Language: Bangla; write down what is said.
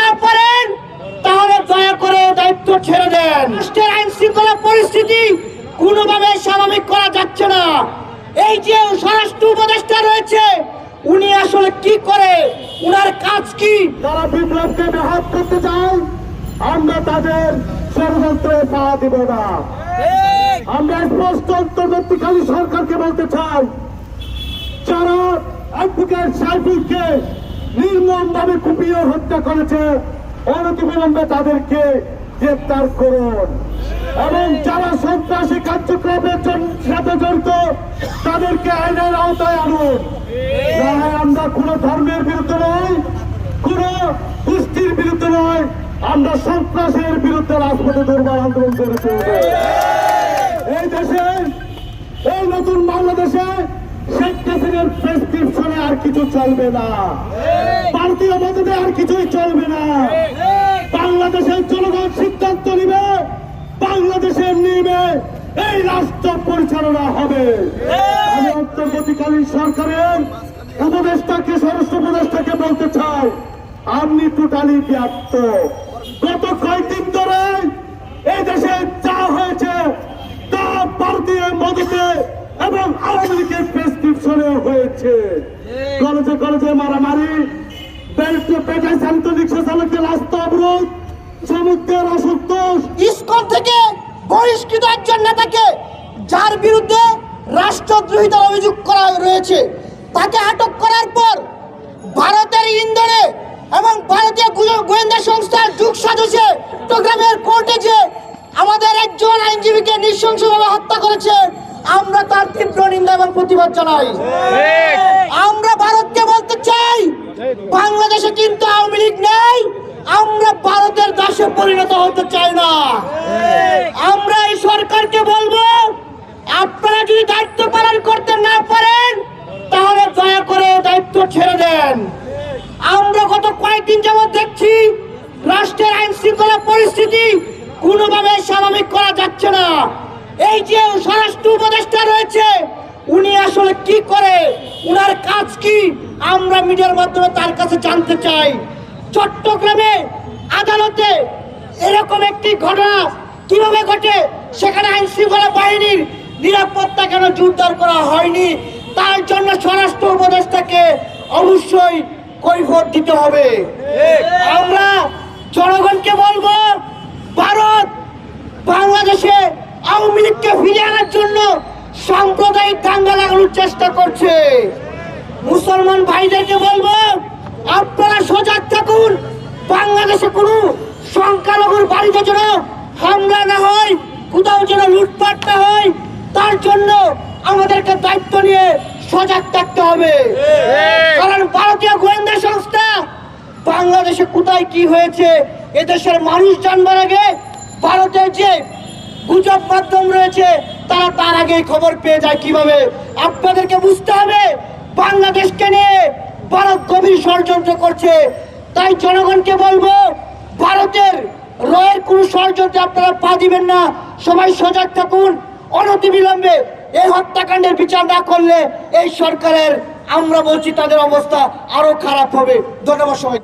না পারেন, তাহলে দয়া করে দায়িত্ব ছেড়ে দেন। রাষ্ট্রের আইন শৃঙ্খলা পরিস্থিতি কোনোভাবে স্বাভাবিক করা যাচ্ছে না। এই যে স্বরাষ্ট্র উপদেষ্টা রয়েছে, উনি আসলে কি করে? উনার কাজ কি? যারা বিপ্লবকে ব্যাহত করতে চায়, আমরা তাদের ষড়যন্ত্রে পা দিব না। আমরা স্পষ্ট অন্তর্বর্তীকালীন সরকারকে বলতে চাই, যারা অ্যাডভোকেট সাইফুলকে নির্মম ভাবে কুপিয়ে হত্যা করেছে অনতিবিলম্বে তাদেরকে গ্রেপ্তার করুন। এবং যারা সন্ত্রাসী কার্যক্রমের সাথে জড়িত, তাদেরকে আইনের আওতায় আনুন। আমরা কোনো ধর্মের বিরুদ্ধে নয়, কোন গোষ্ঠীর বিরুদ্ধে নয়, আমরা সন্ত্রাসের বিরুদ্ধে রাজপথে দুর্বল আন্দোলন করে চলবে এই দেশে এই নতুন বাংলাদেশে হাসিনার প্রেসক্রিপশনে আর কিছু চলবে না। ভারতীয় মততে আর কিছুই চলবে না। বাংলাদেশের জনগণ সিদ্ধান্ত নিবে বাংলাদেশের নিবে এই রাষ্ট্র পরিচালনা হবে। আমি অন্তর্বর্তীকালীন সরকারের উপদেষ্টাকে স্বরাষ্ট্র উপদেষ্টাকে বলতে চাই আপনি টোটালি ব্যর্থ। গত কয়েকদিন ধরে এই দেশে যা হয়েছে তা ভারতীয় মদতে এবং আওয়ামী লীগের হয়েছে কলেজে কলেজে মারামারি যার বিরুদ্ধে অভিযোগ করা রয়েছে, তাকে আটক করার পর ভারতের এবং ভারতীয় গোয়েন্দা সংস্থার আমাদের একজন আইনজীবীকে নৃশংসভাবে হত্যা করেছে আমরা তার তীব্র নিন্দা এবং প্রতিবাদ জানাই। আমরা ভারতকে বলতে চাই বাংলাদেশে কিন্তু আওয়ামী লীগ নেই আমরা ভারতের দাসে পরিণত হতে চাই না। আমরা এই সরকারকে বলব আপনারা যদি দায়িত্ব পালন করতে না পারেন তাহলে দয়া করে দায়িত্ব ছেড়ে দেন। আমরা গত কয়েকদিন যাবৎ দেখছি রাষ্ট্রের আইন শৃঙ্খলা পরিস্থিতি কোনোভাবে স্বাভাবিক করা যাচ্ছে এই যে স্বরাষ্ট্র উপদেষ্টা রয়েছে উনি আসলে কি করে? উনার কাজ কি? আমরা মিডিয়ার মাধ্যমে তার কাছে জানতে চাই। চট্টগ্রামে আদালতে এরকম একটি ঘটনা কীভাবে ঘটে? সেখানে আইন শৃঙ্খলা বাহিনীর নিরাপত্তা কেন জোরদার করা হয়নি? তার জন্য স্বরাষ্ট্র উপদেষ্টাকে অবশ্যই কৈফত দিতে হবে। আমরা জনগণকে বলব ভারত বাংলাদেশে আওয়ামী লীগকে ফিরিয়ে আনার জন্য সাম্প্রদায়িক দাঙ্গা লাগানোর চেষ্টা করছে। মুসলমান ভাইদেরকে বলব, আপনারা সজাগ থাকুন। বাংলাদেশে কোনো সংখ্যালঘুর বাড়িতে যেন হামলা না হয়, কোথাও যেন লুটপাট না হয়, তার জন্য আমাদেরকে দায়িত্ব নিয়ে সজাগ থাকতে হবে। কারণ ভারতীয় গোয়েন্দা সংস্থা বাংলাদেশে কোথায় কি হয়েছে, এদেশের মানুষ জানবার আগে ভারতের যে গুজব মাধ্যম রয়েছে তারা তার আগেই খবর পেয়ে যায় কীভাবে? আপনাদেরকে বুঝতে হবে, বাংলাদেশকে নিয়ে ভারত গভীর ষড়যন্ত্র করছে। তাই জনগণকে বলব, ভারতের রয়ের কোনো ষড়যন্ত্রে আপনারা পা দিবেন না। সবাই সজাগ থাকুন, অনতিবিলম্বে এই হত্যাকাণ্ডের বিচার না করলে এই সরকারের, আমরা বলছি তাদের অবস্থা আরও খারাপ হবে। ধন্যবাদ সবাই